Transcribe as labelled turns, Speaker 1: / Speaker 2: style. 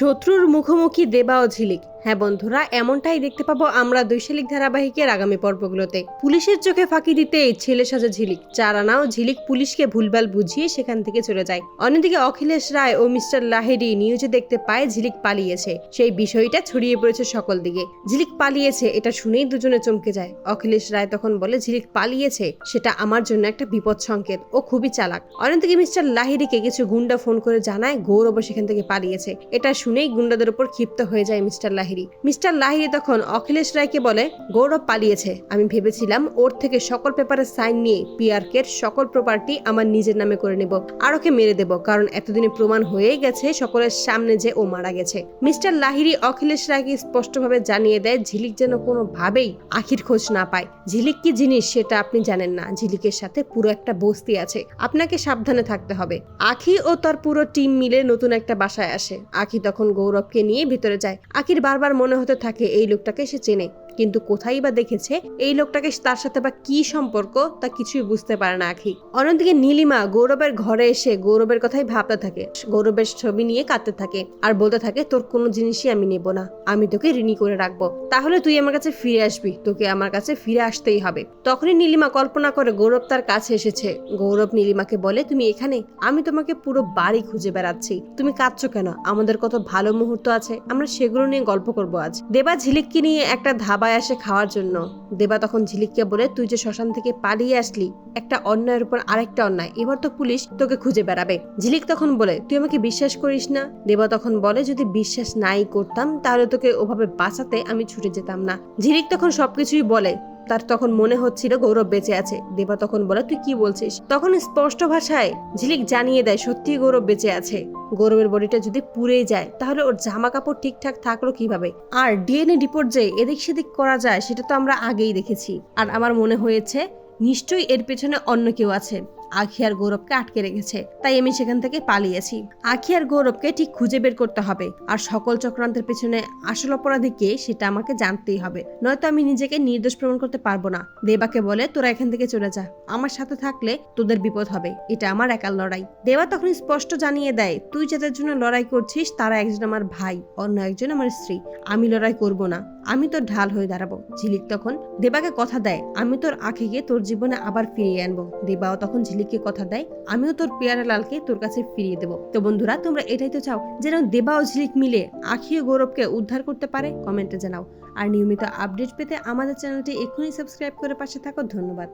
Speaker 1: শত্রুর মুখোমুখি দেবাও ঝিলিক। হ্যাঁ বন্ধুরা, এমনটাই দেখতে পাবো আমরা দুই শালিক ধারাবাহিকের আগামী পর্বগুলোতে। পুলিশের চোখে ফাঁকি দিতে এই ছেলে সাজা ঝিলিক চারানা ও ঝিলিক পুলিশকে ভুলভাল বুঝিয়ে সেখান থেকে চলে যায়। অন্যদিকে অখিলেশ রায় ও মিস্টার লাহেরি নিউজে দেখতে পায় ঝিলিক পালিয়েছে। সেই বিষয়টা ছড়িয়ে পড়েছে সকল দিকে। ঝিলিক পালিয়েছে, এটা শুনেই দুজনে চমকে যায়। অখিলেশ রায় তখন বলে, ঝিলিক পালিয়েছে, সেটা আমার জন্য একটা বিপদ সংকেত। ও খুবই চালাক। অন্যদিকে মিস্টার লাহিরিকে কিছু গুন্ডা ফোন করে জানায় গৌরব সেখান থেকে পালিয়েছে। এটা শুনেই গুন্ডাদের উপর ক্ষিপ্ত হয়ে যায় মিস্টার লাহিরি মিস্টার লাহিরি তখন অখিলেশ রায়কে বলে, গৌরব পালিয়েছে। আমি ভেবেছিলাম ওর থেকে সকল পেপারে সাইন নিয়ে পিআরকের সকল প্রপার্টি আমার নিজের নামে করে নেব আর ওকে মেরে দেব, কারণ এতদিনে প্রমাণ হয়েই গেছে সকলের সামনে যে ও মারা গেছে। মিস্টার লাহিরি অখিলেশ রায়কে স্পষ্টভাবে জানিয়ে দেয়, ঝিলিক যেন কোনোভাবেই আখির খোঁজ না পায়। ঝিলিক কি জিনিস সেটা আপনি জানেন না। ঝিলিকের সাথে পুরো একটা বস্তি আছে। আপনাকে সাবধানে থাকতে হবে। আখি ও তার পুরো টিম মিলে নতুন একটা বাসায় আসে। আখি তখন গৌরবকে নিয়ে ভিতরে যায়। আখির বারবার মনে হতে থাকে এই লোকটাকে সে চেনে। কিন্তু কোথায় বা দেখেছে, এই লোকটাকে তার সাথে বা কি সম্পর্ক তা কিছুই বুঝতে পারে না আখি। অন্যদিকে নীলিমা গৌরবের ঘরে এসে গৌরবের কথাই ভাবতে থাকে, গৌরবের ছবি নিয়ে কাঁদতে থাকে আর বলতে থাকে, তোর কোনো জিনিসই আমি নেব না, আমি তোকে ঋণী করে রাখব। তাহলে তুই আমার কাছে ফিরে আসবি, তোকে আমার কাছে ফিরে আসতেই হবে। তখনই নীলিমা কল্পনা করে গৌরব তার কাছে এসেছে। গৌরব নীলিমাকে বলে, তুমি এখানে? আমি তোমাকে পুরো বাড়ি খুঁজে বেড়াচ্ছি। তুমি কাঁদছো কেন? আমাদের কত ভালো মুহূর্ত আছে, আমরা সেগুলো নিয়ে গল্প করব আজ। দেবা ঝিলিককে নিয়ে একটা ধাবায় আসে খাওয়ার জন্য। দেবা তখন ঝিলিককে বলে, তুই যে শ্মশান থেকে পালিয়ে আসলি, একটা অন্যায়ের উপর আরেকটা অন্যায়, এবার তো পুলিশ তোকে খুঁজে বেড়াবে। ঝিলিক তখন বলে, তুই আমাকে বিশ্বাস করিস না? দেবা তখন বলে, যদি বিশ্বাস নাই করতাম, তাহলে তোকে ওভাবে বাঁচাতে আমি ছুটে যেতাম না। ঝিলিক তখন সবকিছুই বলে। তার তখন মনে হচ্ছিল গৌরব বেঁচে আছে। দেবা তখন বলে, তুই কি বলছিস? তখন স্পষ্ট ভাষায় ঝিলিক জানিয়ে দেয় সত্যি গৌরব বেঁচে আছে। গৌরবের বডিটা যদি পুড়েই যায়, তাহলে ওর জামা কাপড় ঠিকঠাক থাকল কীভাবে? আর ডিএনএ রিপোর্ট যে এদিক সেদিক করা যায়, সেটা তো আমরা আগেই দেখেছি। আর আমার মনে হয়েছে, নিশ্চয়ই এর পেছনে অন্য কেউ আছে। আখি আর গৌরবকে আটকে রেখেছে। তাই আমি সেখান থেকে পালিয়েছি। আখি আর গৌরবকে ঠিক খুঁজে বের করতে হবে। আর সকল চক্রান্তের পেছনে আসল অপরাধী কে সেটা আমাকে জানতেই হবে। নয়তো আমি নিজেকে নির্দোষ প্রমাণ করতে পারব না। দেবাকে বলে, তোরা এখান থেকে চলে যা। আমার সাথে থাকলে তোদের বিপদ হবে। এটা আমার একার লড়াই। দেবা তখন স্পষ্ট জানিয়ে দেয়, তুই যাদের জন্য লড়াই করছিস, তারা একজন আমার ভাই, অন্য একজন আমার স্ত্রী। আমি লড়াই করব না। আমি তোর ঢাল হয়ে দাঁড়াবো। ঝিলিক তখন দেবাকে কথা দেয়, আমি তোর আখিকে তোর জীবনে আবার ফিরিয়ে আনব। দেবাও তখন ঝিলিককে কথা দেয়, আমিও তোর পেয়ারা লালকে তোর কাছে ফিরিয়ে দেবো। তো বন্ধুরা, তোমরা এটাই তো চাও যেন দেবা ও ঝিলিক মিলে আখি ও গৌরবকে উদ্ধার করতে পারে? কমেন্টে জানাও। আর নিয়মিত আপডেট পেতে আমাদের চ্যানেলটি এক্ষুনি সাবস্ক্রাইব করে পাশে থাকো। ধন্যবাদ।